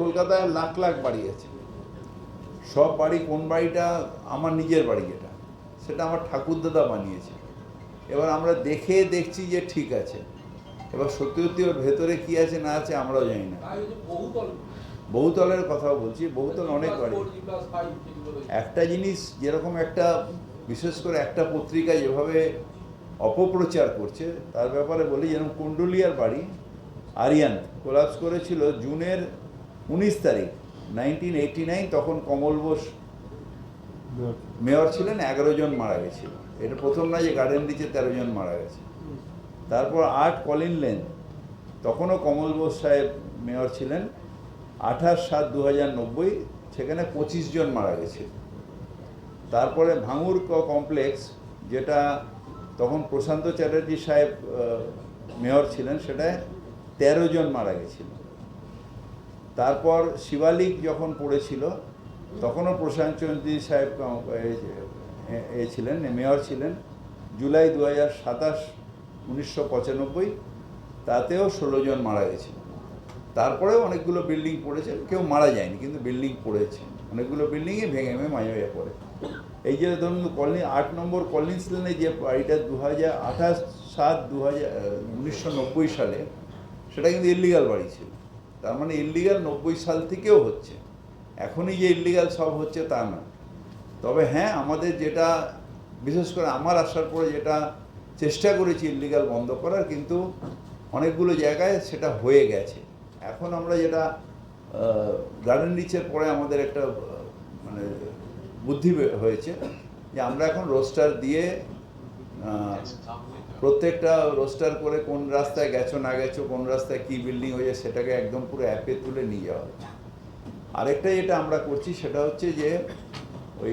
কলকাতায় লাখ লাখ বাড়ি আছে। সব বাড়ি কোন বাড়িটা? আমার নিজের বাড়ি যেটা। সেটা আমার ঠাকুরদাদা বানিয়েছে এবার আমরা দেখে দেখছি যে ঠিক আছে। এবার সত্যি সত্যি ওর ভেতরে কি আছে না আছে আমরাও জানি না। বহুতলের কথাও বলছি বহুতল অনেক বাড়ি। একটা জিনিস যেরকম একটা বিশেষ করে একটা পত্রিকা যেভাবে অপপ্রচার করছে তার ব্যাপারে বলি যেরকম কুণ্ডুলিয়ার বাড়ি আরিয়ান কোলাপস করেছিল জুনের উনিশ তারিখ নাইনটিন নাইন তখন কমল বোস মেয়র ছিলেন, এগারো জন মারা গেছিল। এটা প্রথম না যে গার্ডেন রিচে তেরো জন মারা গেছে। তারপর আট কলিন লেন, তখনও কমল বোস সাহেব মেয়র ছিলেন, আঠাশ সাত দু হাজার নব্বই সেখানে পঁচিশ জন মারা গেছে। তারপরে ভাঙুর কমপ্লেক্স, যেটা তখন প্রশান্ত চ্যাটার্জি সাহেব মেয়র ছিলেন, সেটায় তেরো জন মারা গেছিল। তারপর শিবালিক যখন পড়েছিল, তখনও প্রশান্ত চ্যাটার্জি সাহেব এ- ছিলেন, মেয়র ছিলেন। জুলাই দু হাজার সাতাশ, উনিশশো পঁচানব্বই, তাতেও ষোলো জন মারা গেছিল তারপরেও অনেকগুলো বিল্ডিং পড়েছে, কেউ মারা যায়নি, কিন্তু বিল্ডিং পড়েছে। অনেকগুলো বিল্ডিংই ভেঙে ভেঙে মাঝে পড়ে। এই যে ধরুন কলোনি, আট নম্বর কলিন্স লেনে যে বাড়িটা দু হাজার আঠাশ সাত দু হাজার উনিশশো নব্বই সালে, সেটা কিন্তু ইলিগাল বাড়ি ছিল। তার মানে ইলিগাল নব্বই সাল থেকেও হচ্ছে। এখনই যে ইলিগাল সব হচ্ছে তা না তবে হ্যাঁ আমাদের যেটা, বিশেষ করে আমার আসার পরে যেটা চেষ্টা করেছি ইলিগাল বন্ধ করার, কিন্তু অনেকগুলো জায়গায় সেটা হয়ে গেছে। এখন আমরা যেটা গার্ডেন রিচের পরে আমাদের একটা মানে বুদ্ধি হয়েছে যে আমরা এখন রোস্টার দিয়ে প্রত্যেকটা রোস্টার করে কোন রাস্তায় গেছো, না গেছো, কোন রাস্তায় কি বিল্ডিং হয়েছে, সেটাকে একদম পুরো অ্যাপে তুলে নিয়ে যাওয়া হচ্ছে। আরেকটা যেটা আমরা করছি, সেটা হচ্ছে যে ওই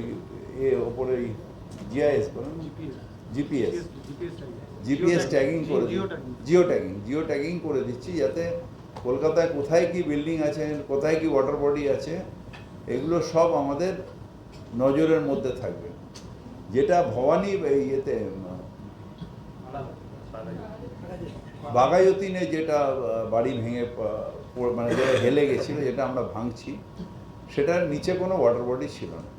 এ ওপরে জিআইএস বলেন জিপিএস জিপিএস ট্যাগিং করে জিও ট্যাগিং জিও ট্যাগিং করে দিচ্ছি যাতে কলকাতায় কোথায় কি বিল্ডিং আছে, কোথায় কি ওয়াটার বডি আছে, এগুলো সব আমাদের নজরের মধ্যে থাকবে। যেটা ভবানী ইয়েতে বাগায়তিনে যেটা বাড়ি ভেঙে মানে যেটা হেলে গেছিল, যেটা আমরা ভাঙছি, সেটার নিচে কোনো ওয়াটার বডি ছিল না।